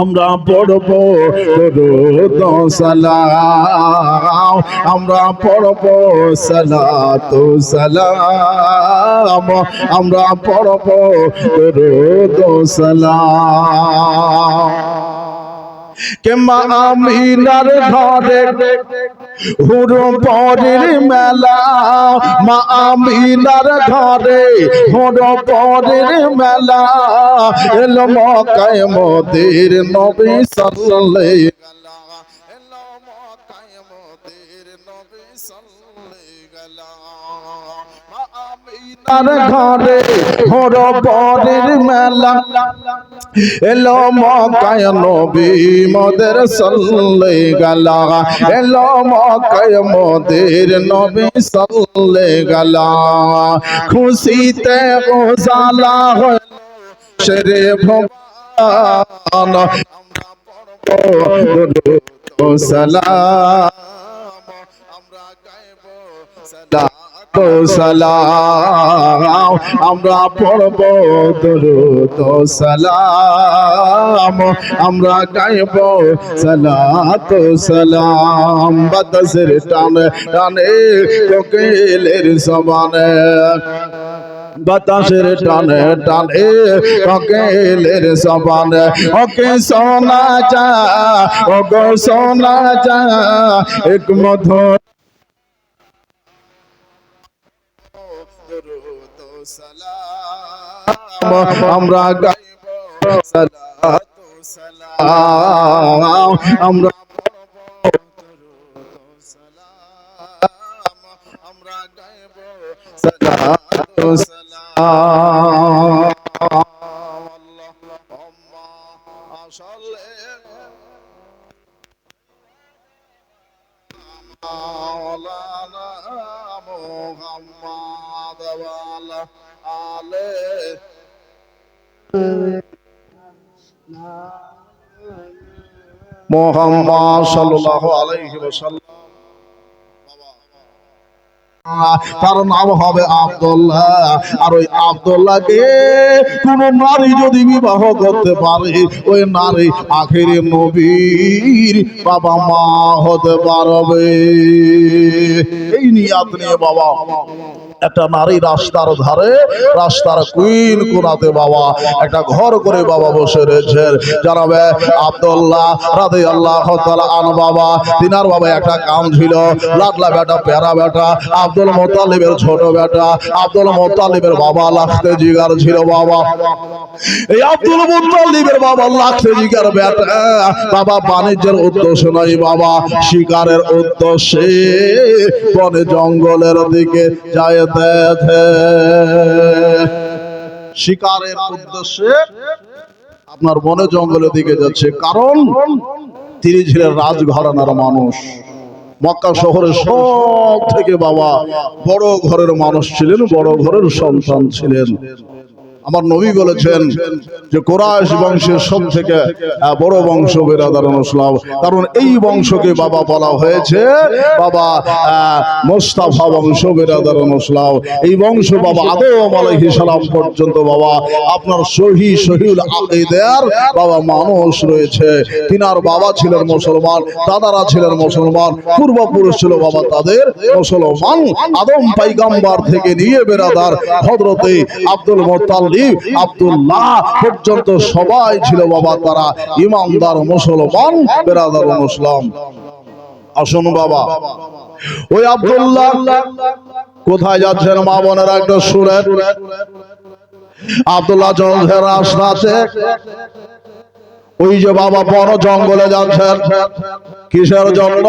আমরা পড়ব দরুদ সালাম। আমরা পড়ব সালাতু সালাম। আমরা পড়ব দরুদ সালাম। কেমা আমিনার ঘরে হুর পরের মেলা, মা আমিনার ঘরে হুর পরের মেলা। এলো মকায় মোদের নবী সাল্লাল্লাহু এলো মকায় মোদের নবী আমিনার ঘরে হুর পরের মেলা। এলো মকায় নবী মোদের সাল্লে গালা। এলো মকায় মোদের নবী সাল্লে গালা। খুশিতে গোজালা হলো সালাম, আমরা পড়ব দরুদ সালাম, আমরা গাইব সালাত সালাম। বাতাসের টানে টানে, কোকিলের সমানে। বাতাসের টানে টানে, কোকিলের সমানে। ওকে সোনা যা ও গো সোনা যা, এক মধুর আমরা আমরা আমরা গাইব সালাম। মোহাম্মদ সাল্লাল্লাহু নাম হবে আব্দুল্লাহ। আর ওই আব্দুল্লাহকে কোন নারী যদি বিবাহ করতে পারে, ওই নারী আখেরে নবীর বাবা মা হতে পারবে। এই নিয়াত নিয়ে বাবা। একটা নারী রাস্তার ধারে, রাস্তার কুইন কোনাতে বাবা, একটা ঘর করে বাবা বসে রয়েছেন। জানাবে আব্দুল্লাহ রাধে আল্লাহ আন বাবা, তিনার বাবা একটা কাম ছিল, লাডলা বেটা, প্যারা বেটা, আব্দুল মোতালিবের ছোট বেটা, আব্দুল মোতালিবের বাবা লাখতে জিগার ছিল বাবা। এই আব্দুল মোতালিবের বাবা লাখতে জিগার বেটা, বাবা বাণিজ্যের উদ্দেশ্য নয় বাবা, শিকারের উদ্দেশ্যে বনে জঙ্গলের দিকে যাইতেছে শিকারের উদ্দেশ্যে আপনার মনে জঙ্গলের দিকে যাচ্ছে। কারণ তিনি ছিলেন রাজঘরানার মানুষ। মক্কা শহরের সব থেকে বাবা বড় ঘরের মানুষ ছিলেন, বড় ঘরের সন্তান ছিলেন। আমার নবী বলেছেন যে কোরআশ বংশের সব থেকে বড় বংশ বেরাদার মুসলাম। কারণ এই বংশকে বাবা বলা হয়েছে, বাবা মোস্তাফা বংশ বেরাদার মুসলাম। এই বংশ বাবা আদম আলাইহিস সালাম পর্যন্ত, বাবা, আপনার সহি সহিউল আকীদার বাবা মানুষ রয়েছে। তিনার বাবা ছিলেন মুসলমান, দাদারা ছিলেন মুসলমান, পূর্বপুরুষ ছিল বাবা তাদের মুসলমান। আদম পাইগাম্বার থেকে নিয়ে বেরাদার হযরতে আব্দুল মোত্তালিব আব্দুল্লাহ পর্যন্ত সবাই ছিল বাবা তারা ইমানদার মুসলমান, বেরাদার মুসলাম। আসুন বাবা। ওই আব্দুল্লাহ, কোথায় যাচ্ছেন মা বোনের একটা সুরের আব্দুল্লাহ জঙ্গের রাস্তাতে ওই যে বাবা বন জঙ্গলে যাচ্ছেন কিসের জন্য?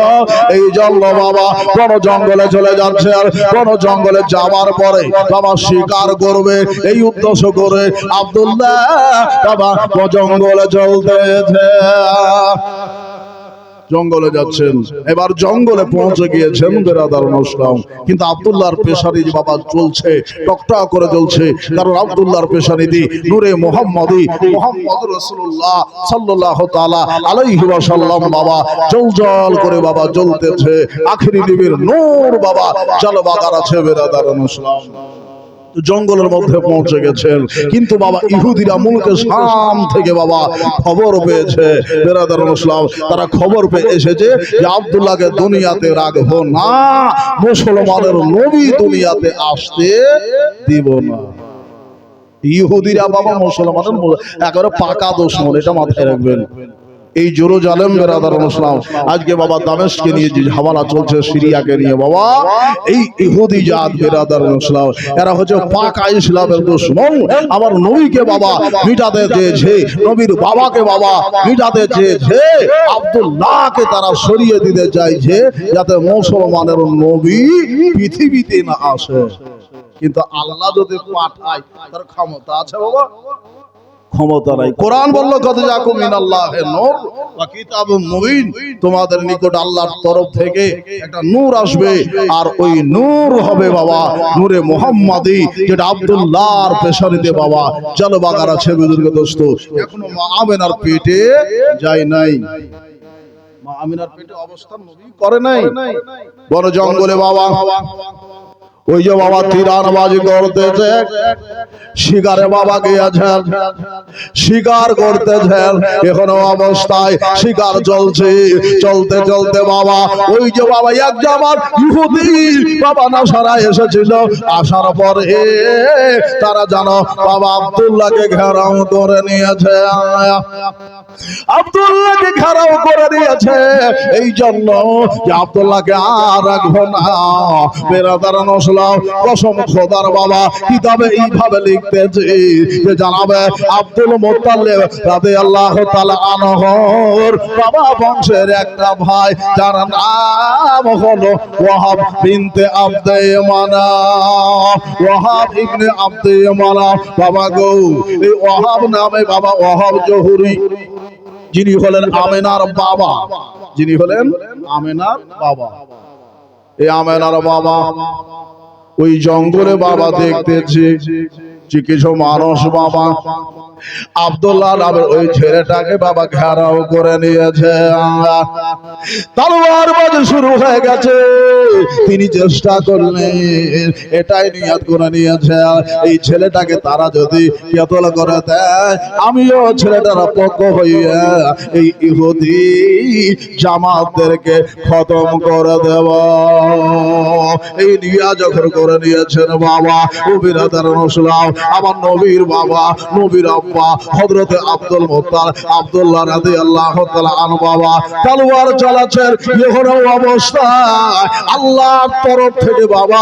এই জন্য বাবা বন জঙ্গলে চলে যাচ্ছে। আর বন জঙ্গলে যাওয়ার পরে বাবা শিকার করবে, এই উদ্দেশ্য করে আব্দুল্লাহ বাবা জঙ্গলে চলতেছে। জঙ্গলে যাচ্ছেন। এবার জঙ্গলে পৌঁছে গিয়েছেন বেরাদার মুসলাম কিন্তু আব্দুল্লাহর পেশারি বাবা চলছে টকটা করে চলছে, কারণ আব্দুল্লাহর পেশারি দি নূরে মোহাম্মদি মোহাম্মদ রসুল্লাহ সাল্লাহ ওয়াসাল্লাম বাবা। জল জল করে বাবা জ্বলতেছে। আখেরি নবীর নূর বাবা, জলবাগার আছে বেরাদার মুসলাম জঙ্গলের মধ্যে পৌঁছে গেছেন। কিন্তু বাবা, ইহুদিরা মুলকে শাম থেকে বাবা খবর পেয়েছে। বেরাদার মুসলাম তারা খবর পেয়ে এসেছে যে আব্দুল্লাহকে দুনিয়াতে রাখব না, মুসলমানের নবী দুনিয়াতে আসতে দিব না। ইহুদিরা বাবা, মুসলমানের একেবারে পাকা দুশ্মন, এটা মাথায় রাখবেন। এই জোরো জালেম বেরাদার মুসলাম আজকে বাবা দামেশকে নিয়ে যে হাওয়ালা চলছে সিরিয়াকে নিয়ে বাবা, এই ইহুদি জাত বেরাদার মুসলাম এরা হচ্ছে পাকা ইসলামের দুশ্মন। আমার নবীকে বাবা মিটাতে চেয়েছে, নবীর বাবাকে বাবা মিটাতে চেয়েছে। আব্দুল্লাহকে তারা সরিয়ে দিতে চাইছে যাতে মুসলমানের নবী পৃথিবীতে না আসে। কিন্তু আল্লাহ যদি পাঠায়, তার ক্ষমতা আছে বাবা। ক্ষমতা নাই। কোরআন বলল কত তোমাদের নিকট আল্লাহর তরফ থেকে একটা নূর আসবে, আর ওই নূর হবে বাবা নূরে মুহাম্মাদি, যেটা আব্দুল্লাহর পেশানিতে বাবা। চলো বাগার আছে বুজুর্গ দোস্ত, এখনও মা আমেনার পেটে যায় নাই। মা আমিনার পেটে অবস্থান করে নাই। বড় জঙ্গলে বাবা। ওই যে বাবা তিরানবাজি করতেছে। শিকারে বাবা গিয়েছেন। শিকার করতেছেন। এখনও অবস্থায় শিকার চলছে। চলতে চলতে বাবা, ওই যে বাবা, এক জামার ইহুদি বাবা নাসারা এসেছিল। আসার পরে তারা জানো বাবা আব্দুল্লাহকে ঘেরাও করে নিয়েছে। আব্দুল্লাহকে ঘেরাও করে নিয়েছে। এই জন্য আব্দুল্লাহকে আর রাখব না। বেরাদার নসলাম কসম খোদার বাবা, কিতাবে এইভাবে লিখতেছে যে জানাবে আব্দুল মোত্তালেব রাতে আল্লাহ তাআলা আনহর বাবা বংশের একটা ভাই, যার নাম হলো ওয়াহাব বিনতে আব্দে মানা ওয়াহাব ইবনে আব্দে মানা বাবা গো, এই ওয়াহাব নামে বাবা ওয়াহাব জহুরি। যিনি হলেন আমেনার বাবা, যিনি হলেন আমেনার বাবা। এই আমেনার বাবা ওই জঙ্গলে বাবা দেখতেছে যে কিছু মানুষ বাবা আব্দুল্লাহ নামের ওই ছেলেটাকে বাবা ঘেরাও করে নিয়েছে। তলোয়ার বাজে শুরু হয়ে গেছে। তিনি চেষ্টা করলেন। এটাই নিয়াত করে নিয়েছে। এই ছেলেটাকে তারা যদি কেতল করে দেয়, আমিও ছেলেটার পক্ষ হইয়া এই ইহুদি জামাতদেরকে খতম করে দেব। এই নিয়া যখন করে নিয়েছেন বাবা উবিরাদার নসলাম। আমার নবীর বাবা, নবীর আব্বা, হযরতে আব্দুল মুত্তাল, আব্দুল্লাহ রাদিয়াল্লাহু তাআলা আন বাবা, তালুয়ার চালাচ্ছেন এখনও অবস্থায়। আল্লাহর তরফ থেকে বাবা,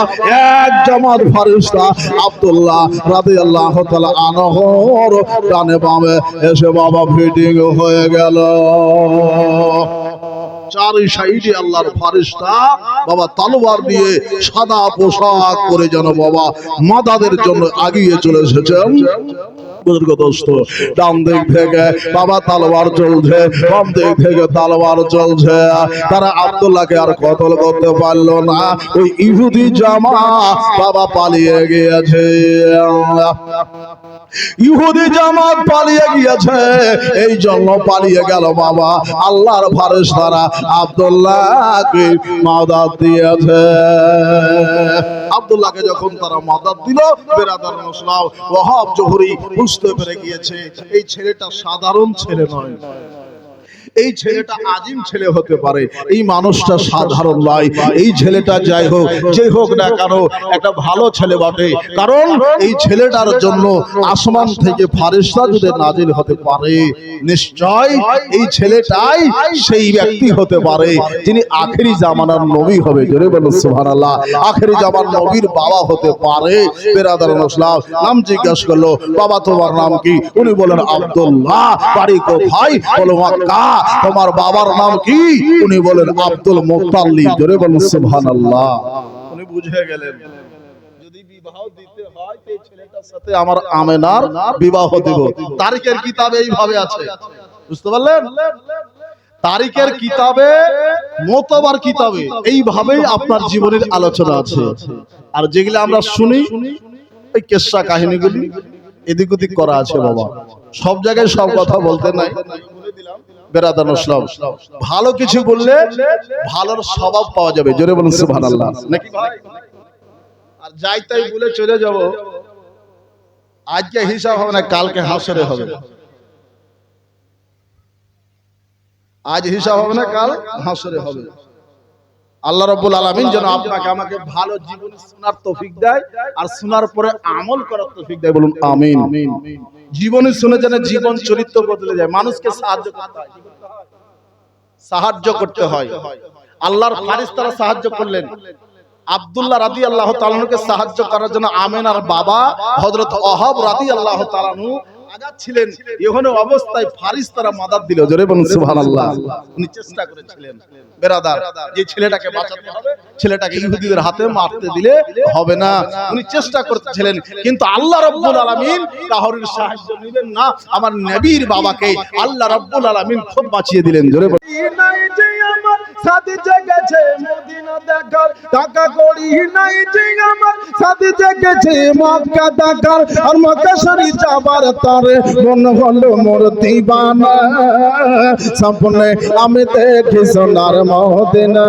এক জামাত ফারিস্তা আব্দুল্লাহ রাধে আল্লাহ তালা আনহর ডানে বামে এসে বাবা, ফিটিং হয়ে গেল। চারি সাইডে আল্লাহর ফারিস্তা, বাবা তলোয়ার দিয়ে সাদা পোশাক পরে যেন বাবা মাদাদের জন্য আগিয়ে চলে এসেছেন। বাবা চলছে চলছে। তারা আর কতল করতে পারল না। ওই ইহুদি বাবা পালিয়ে গিয়েছে। ইহুদি জামাত পালিয়ে গিয়েছে এই জন্য পালিয়ে গেল বাবা। আল্লাহর ফারেস তারা আব্দুল্লাহকে মাদাত দিয়েছে। আব্দুল্লাহকে যখন তারা মাদাত দিল, বেরাদার মুসলাম ওয়াহাব জহুরি বুঝতে পেরে গিয়েছে, এই ছেলেটা সাধারণ ছেলে নয়। এই ছেলেটা আজিম ছেলে হতে পারে। এই মানুষটা সাধারণ নয়। এই ছেলেটা যাই হোক, যে হোক না কেন, একটা ভালো ছেলে বটে। কারণ এই ছেলেটার জন্য আসমান থেকে ফারিস্তা যদি নাজিল হতে পারে, নিশ্চয় এই ছেলেটাই সেই ব্যক্তি হতে পারে, যিনি আখেরি জামানার নবী হবে। জোরে বলুন, সুবহানাল্লাহ। আখেরি জামার নবীর বাবা হতে পারে। বেরাদার নসলাম, নাম জিজ্ঞাসা করল, বাবা, তোমার নাম কি? উনি বলেন আব্দুল্লাহ, বাড়ি কোথায়? বলো মক্কা। তোমার বাবার নাম কি? উনি বলেন আব্দুল মুত্তালিব। জোরে বলুন, সুবহানাল্লাহ। উনি বুঝে গেলেন। আপনার জীবনের আলোচনা আছে। আর যেগুলো আমরা শুনি, ওই কেসা কাহিনীগুলি এদিক ওদিক করা আছে বাবা। সব জায়গায় সব কথা বলতে নাই। বেরাদান ইসলাম ভালো কিছু বললে ভালোর স্বভাব পাওয়া যাবে। জোরে বলুন, সুবহানাল্লাহ। নাকি ভাই? আর যাই তাই বলে চলে যাব। আজকে হিসাব হবে না, কালকে হাসরে হবে। আজ হিসাব হবে না, কাল হাসরে হবে। আল্লাহ রব্বুল আলমিন যেন আপনাকে, আমাকে ভালো জীবন শোনার তৌফিক দেয় আর শোনার পরে আমল করার তৌফিক দেয়। বলুন, আমিন। জীবনী শুনে যেন জীবন চরিত্র বদলে যায়। মানুষকে সাহায্য করতে হয়। সাহায্য করতে হয়। আল্লাহর ফারিস্তারা সাহায্য করলেন। আব্দুল্লাহ রাদি আল্লাহ তালানুকে সাহায্য করার জন্য আমেন আর বাবা হজরত অহব রাদি আল্লাহ তালানু ছিলেন এখানে অবস্থায় ফারিস্তারা মাদার দিল। জোরে বলুন, সুবহানাল্লাহ। উনি চেষ্টা করেছিলেন। বেরাদার, যে ছেলেটাকে বাঁচাতে হবে, ছেলেটাকে ইহুদিদের হাতে মারতে দিলে হবে না। উনি চেষ্টা করতেছিলেন কিন্তু আল্লাহ রব্বুল আলামিন কাহরের সাহায্য নেবেন না। আমার নবীর বাবাকে আল্লাহ রব্বুল আলামিন খুব বাঁচিয়ে দিলেন। জোরে বলুন। সাথে জেগেছে মদিনা দেখার টাকা করি। নাই যে আমার সাথে জেগেছে মক্কা দেখার আর মক্কা শরীফ যাবার তারে মন হলো মোর দিবানা। স্বপ্নে আমি দেখি সোনার মদিনা।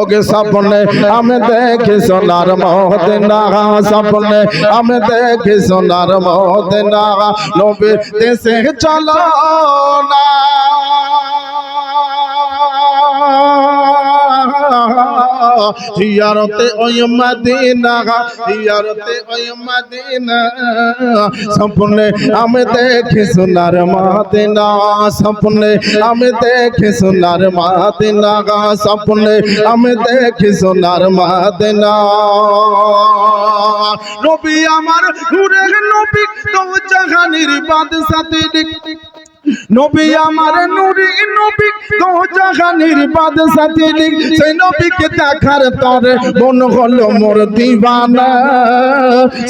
ওকে, স্বপ্নে আমি দেখি সোনার মদিনা। স্বপ্নে আমি দেখি সোনার মদিনা। নবী দেশে চলো না। হিয়ারতে ওই মদিনা হিয়ারতে ওই মদিনা স্বপ্নে আমি দেখি সোনার মদিনা স্বপ্নে আমি দেখি সোনার মদিনা স্বপ্নে আমি দেখি সোনার মদিনা নবী আমার নূরের নবী তো জাহানের বাদশাতে নবী আমার নুরি, নবী তো জাহানের বাদশাতে সেই নবীকে দেখার তরে মন হলো মোর দিবানা।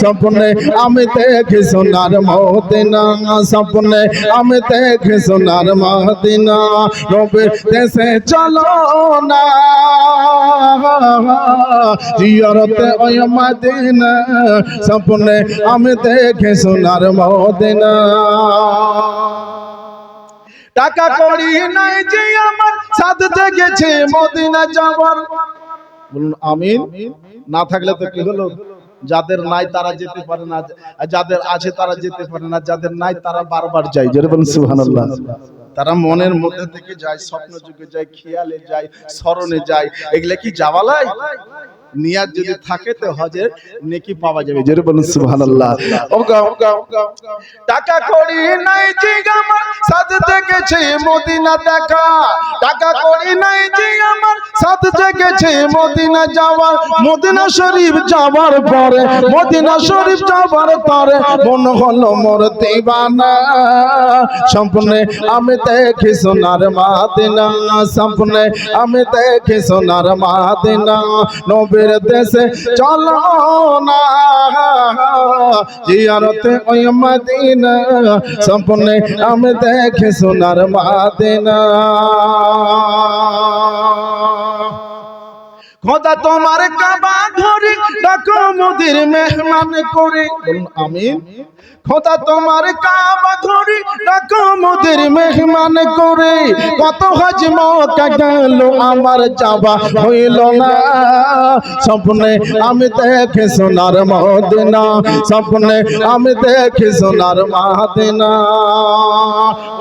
স্বপ্নে আমি দেখি সোনার মদিনা, স্বপ্নে আমি দেখি সোনার মদিনা। নবীর দেশে চলো না। জিয়ারতে ওই মদিনা, স্বপ্নে আমি দেখি সোনার মদিনা। টাকা করি নাই যে আমার সাথে গেছে মদিনা যাবার বলুন আমিন। না থাকলে তো কি হলো? যাদের নাই তারা যেতে পারে না যাদের আছে তারা যেতে পারে না যাদের নাই তারা বারবার যায়। বলুন সুবহানাল্লাহ। তারা মনের মধ্যে থেকে যায় স্বপ্ন যুগে যায় খেয়ালে যায় স্মরণে যায়। এগুলা কি যাওয়ালাই নিয়াত যদি থাকে তো হজের নেকি পাওয়া যাবে। জোরে বলুন সুবহানাল্লাহ। টাকা করি নাই যে আমার সাথে গেছে মদিনা দেখা। টাকা করি নাই যে আমার সাথে গেছে মদিনা যাওয়ার। মদিনা শরীফ যাওয়ার পরে মদিনা শরীফ যাওয়ার পরে মন হলো মোর দিবানা। সম্পূর্ণে আমি দেখি সোনার মাদিনা সম্পূর্ণে আমি দেখি সোনার মাদিনা। নবীর দেশে চলো না জিয়ারতে ওই মদিনা সম্পূর্ণে আমি দেখি সোনার মাদিনা খোদা তোমার কাবা ঘরে ডাকো মোদের মেহমান করে। বলুন, আমিন। খোদা তোমার কাবা ঘরে ডাকো মোদের মেহমান করে। কত হজ মক্কা গেল, আমার যাবা হইল না। স্বপ্নে আমি দেখে সোনার মদিনা, স্বপ্নে আমি দেখে সোনার মদিনা।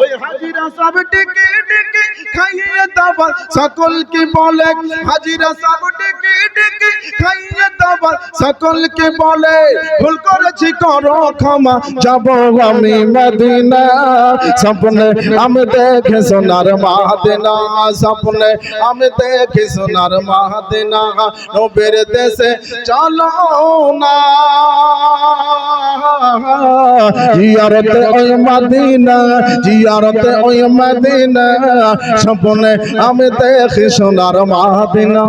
ওই হাজিরা সব ডেকে ডেকে খাইয়ে দাবার সকলকে বলে, হাজিরা সব ডেকে ডেকে খাইয়ে দাবার সকলকে বলে ভুল করেছি করো ক্ষমা যাব আমি মদিনা স্বপ্নে আমি দেখে সোনার মদিনা স্বপ্নে আমি দেখে সোনার মদিনা নবীর দেশে চলো না জিয়ারতে ওই মদিনা জিয়ারতে ওই মদিনা স্বপ্নে আমি দেখি সোনার মদিনা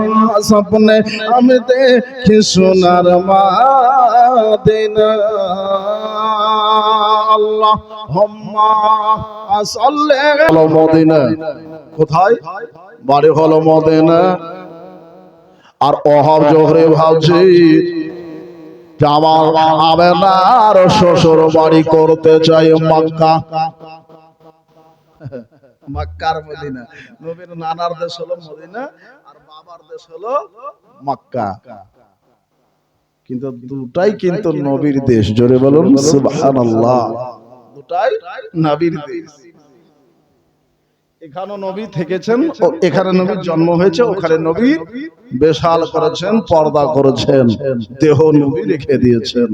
স্বপ্নে আমি দেখি সোনার আল্লাহ মদিনা। কোথায়? বাড়ি হলো মদিনা। আর ভাবছি শ্বশুর বাড়ি করতে চাই মক্কা। মক্কার মদিনা। নবীর নানার দেশ হলো মদিনা। বাবার দেশ হলো মক্কা। কিন্তু দুটাই কিন্তু নবীর দেশ জোরে বলুন সুবহানাল্লাহ। দুটাই নবীর দেশ। এখানে নবী থেকেছেন ও এখানে নবীর জন্ম হয়েছে ওখানে নবী বেশাল করেছেন পর্দা করেছেন দেহ নবী রেখে দিয়েছেন।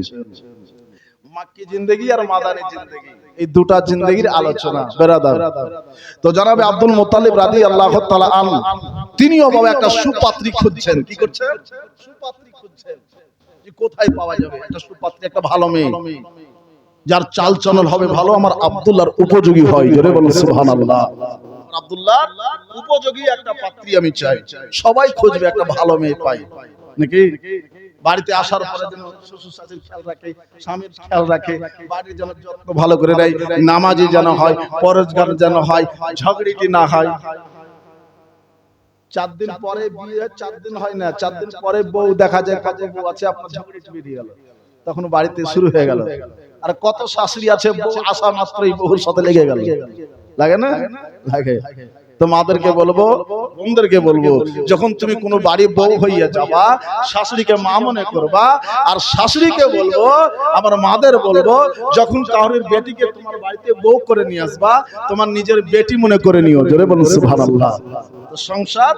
মাক্কি জিন্দেগি আর মাদানী জিন্দেগি। এই দুটা জিন্দেগির আলোচনা বেরাদার। তো জানাবে আব্দুল মোত্তালিব রাদি আল্লাহ তাআলা আন তিনিও বাবা একটা সুপাত্রী খুঁজছেন। কি করছেন? সুপাত্রী খুঁজছেন। যে কোথায় পাওয়া যাবে? একটা সুপাত্রী একটা ভালো মেয়ে। যার চাল চলন হবে ভালো আমার আব্দুল্লাহর উপযোগী হয়। জোরে বলুন সুবহানাল্লাহ। আব্দুল্লাহ উপযোগী একটা পাত্রী আমি চাই। সবাই খুঁজবে একটা ভালো মেয়ে পাই। নাকি? বাড়িতে আসার পরে যেন শ্বশুর শাশুড়ির খেয়াল রাখে স্বামীর খেয়াল রাখে বাড়ির যেন যত্ন ভালো করে দেয় নামাজি যেন হয় পরেজগার যেন হয় ঝগড়িটি না হয়। চার দিন পরে বিয়ে চার দিন হয় না। চার দিন পরে বউ দেখা যায় কত বউ আছে আপনার ঝগড়িটি বেরিয়ে গেল। তখন বাড়িতে শুরু হয়ে গেল। আর কত শাশুড়ি আছে বউ আসা মাত্রই বহুর সাথে লেগে গেল। লাগে না? লাগে। তো মাদেরকে বলব বোনদেরকে বলব যখন তুমি কোনো বাড়ি বউ হইয়া যাবা শাশুড়িকে মা মনে করবা আর শাশুড়িকে বলব আমার মাদের বলব যখন কাউরের বেটিকে তোমার বাড়িতে বউ করে নিয়ে আসবা তোমার নিজের বেটি মনে করে নিও। জোরে বলুন সুবহানাল্লাহ। সংসার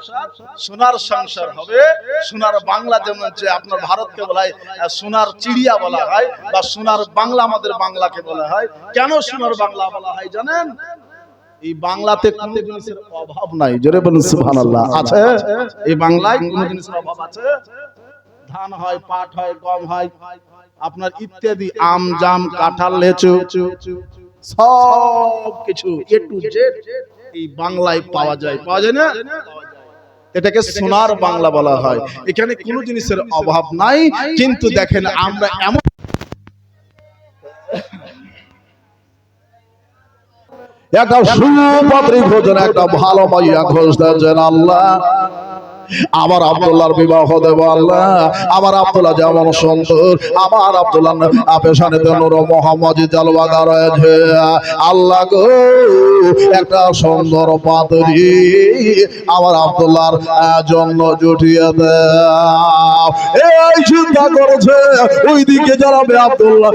সোনার সংসার হবে। সোনার বাংলা যেমন যে আপনার ভারতকে বলা হয় সোনার চিড়িয়া বলা হয় বা সোনার বাংলা আমাদের বাংলাকে বলা হয়। কেন সোনার বাংলা বলা হয় জানেন? এই বাংলাতে কোনো জিনিসের অভাব নাই। জোরে বলুন, সুবহানাল্লাহ। আছে? এই বাংলায় কোনো জিনিসের অভাব আছে? ধান হয়, পাট হয়, গম হয়, আপনার ইত্যাদি, আম, জাম, কাঁঠাল, লেচু, সব কিছু এ টু জেড এই বাংলায় পাওয়া যায়। পাওয়া যায় না? এটাকে সোনার বাংলা বলা হয়। এখানে কোনো জিনিসের অভাব নাই। কিন্তু দেখেন, আমরা এমন একটা সুপাত্রী খোঁজেন একটা ভালো মাইয়া দেন আল্লাহ আমার আব্দুল্লাহর বিবাহ দেব আল্লাহ। আমার আব্দুল্লাহ যেমন সুন্দর, আমার আব্দুল্লাহ পেশানিতে নূর মোহাম্মদ জালওয়াদা রয়েছে। আল্লাহ গো, একটা সুন্দর পাতরি আমার আব্দুল্লাহর জন্য জুটিয়ে দাও। এই চিন্তা করেছে, ওইদিকে জানাবে আব্দুল্লাহ।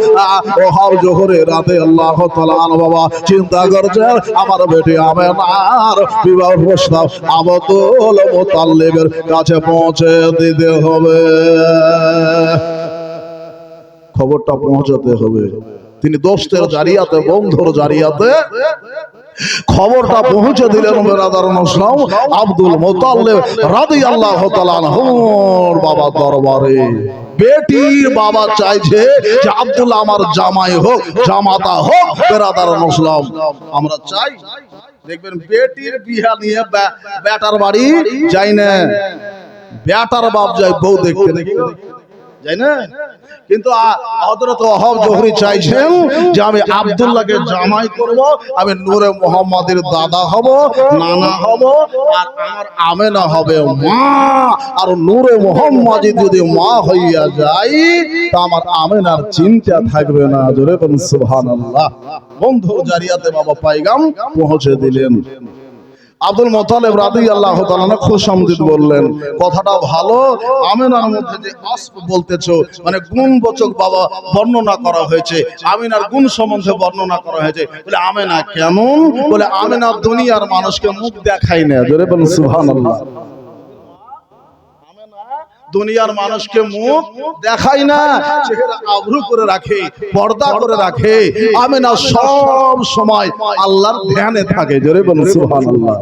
ও হার জোহরে রাতে আল্লাহ তাআলা বাবা চিন্তা করছে, আমার বেটি আমেনার বিবাহ প্রস্তাব আবদুল মুতাল্লিবের কাছে পৌঁছে দিতে হবে। খবরটা পৌঁছাতে হবে। তিনি দোস্তের জারিয়াতে, বন্ধুর জারিয়াতে খবরটা পৌঁছে দিলেন বেরাদার মুসলাম আব্দুল মোতাল্লেব রাদিয়াল্লাহু তাআলা আনহুর বাবা দরবারে। বেটির বাবা চাইছে যে আমার জামাই হোক, জামাতা হোক, বেরাদার মুসলাম আমরা চাই দেখবেন বেটির বিয়া নিয়ে বেটার বাড়ি যাই না। বেটার বাপ যায় বউ দেখতে। যাই না? কিন্তু হযরত ওহাব জোহরি চাইছেন যে আমি আব্দুল্লাহকে জামাই করব, আমি নূরে মোহাম্মদের দাদা হব, নানা হব, আর আমার আমেনা হবে মা। আর নূরে মোহাম্মদ যদি মা হইয়া যায় তা আমার আমেনার চিন্তা থাকবে না। জোরে বলুন সুবহানাল্লাহ। বন্ধু, জারিয়াতে বাবা পাইগাম পৌঁছে দিলেন। আব্দুল মোতালেব রাদি আল্লাহ খুশামদিদ বললেন, কথাটা ভালো, আমিনার মধ্যে যে আসব বলতেছো মানে গুণবচক বাবা বর্ণনা করা হয়েছে, আমিনার গুণ সম্বন্ধে বর্ণনা করা হয়েছে। বলে, আমেনা কেমন? বলে, আমেনা দুনিয়ার মানুষকে মুখ দেখাই না। সুহান সুবহানাল্লাহ। দুনিয়ার মানুষকে মুখ দেখাই না আবরু করে রাখে, পর্দা করে রাখে। আমি না সব সময় আল্লাহর ধ্যানে থাকে। জোরে বলুন, সুবহানাল্লাহ।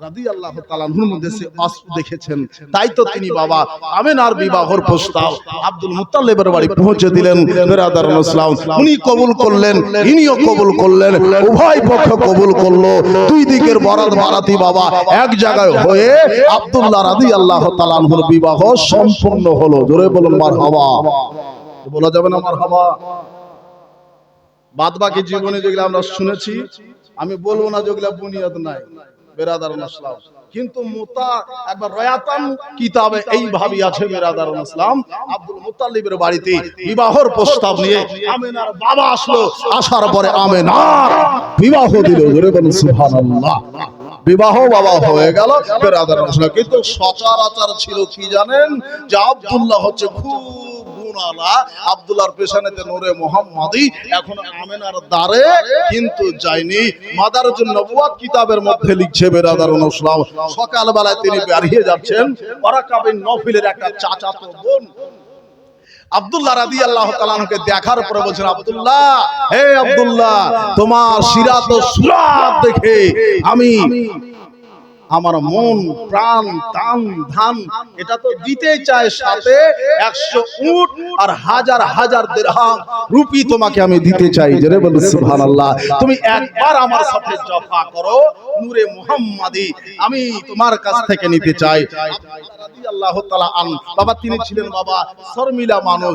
আব্দুল্লাহ রাদিয়াল্লাহু তাআলার মধ্যে সে আসব দেখেছেন। তাই তো তিনি বাবা আমিনার বিবাহর প্রস্তাব আব্দুল মুত্তালিবের বাড়ি পৌঁছে দিলেন বেরাদার ইসলাম উনি কবুল করলেন ইনিও কবুল করলেন। উভয় পক্ষ কবুল করল। দুই দিকের বরাত বারাতি বাবা এক জায়গায় হয়ে আব্দুল্লাহ রাদিয়াল্লাহু তাআলার বিবাহ সম্পূর্ণ হলো। জোরে বলুন মারহাবা। বলা যাবে না মারহাবা। বাদ বাকি জীবনে যেগুলো আমরা শুনেছি আমি বলব না যেগুলো বুনিয়াদ নাই। আসার পরে বিবাহ বাবা হয়ে গেল বেরাদার। কিন্তু সচরাচর ছিল কি জানেন? যে আব্দুল্লাহ হচ্ছে খুব আব্দুল্লাহর পেছনেতে নূরে মোহাম্মদী এখন আমেনার দ্বারে কিন্তু যায়নি। কিতাবের মধ্যে লিখছে, বেরাদার ইসলাম সকালবেলায় তিনি বেরিয়ে যাচ্ছেন। ওরাকা বিন নফিলের একটা চাচাতো বোন। আব্দুল্লাহ রাদি আল্লাহ তালানকে দেখার পরে বলছেন, আব্দুল্লাহ, হে আব্দুল্লাহ, তোমার সিরাত সুরাত দেখে আমি আমার মন, প্রাণ তান ধান, এটা তো দিতে চায় সাথে একশো উট আর হাজার হাজার দেড়হাম রুপি তোমাকে আমি দিতে চাই। জেরে বল সুবহানাল্লাহ। তুমি একবার আমার সাথে জফা করো, নূরে মুহাম্মাদি, আমি তোমার কাছ থেকে নিতে চাই। আল্লাহ তাআলা আন বাবা তিনি ছিলেন বাবা শর্মিলা মানুষ।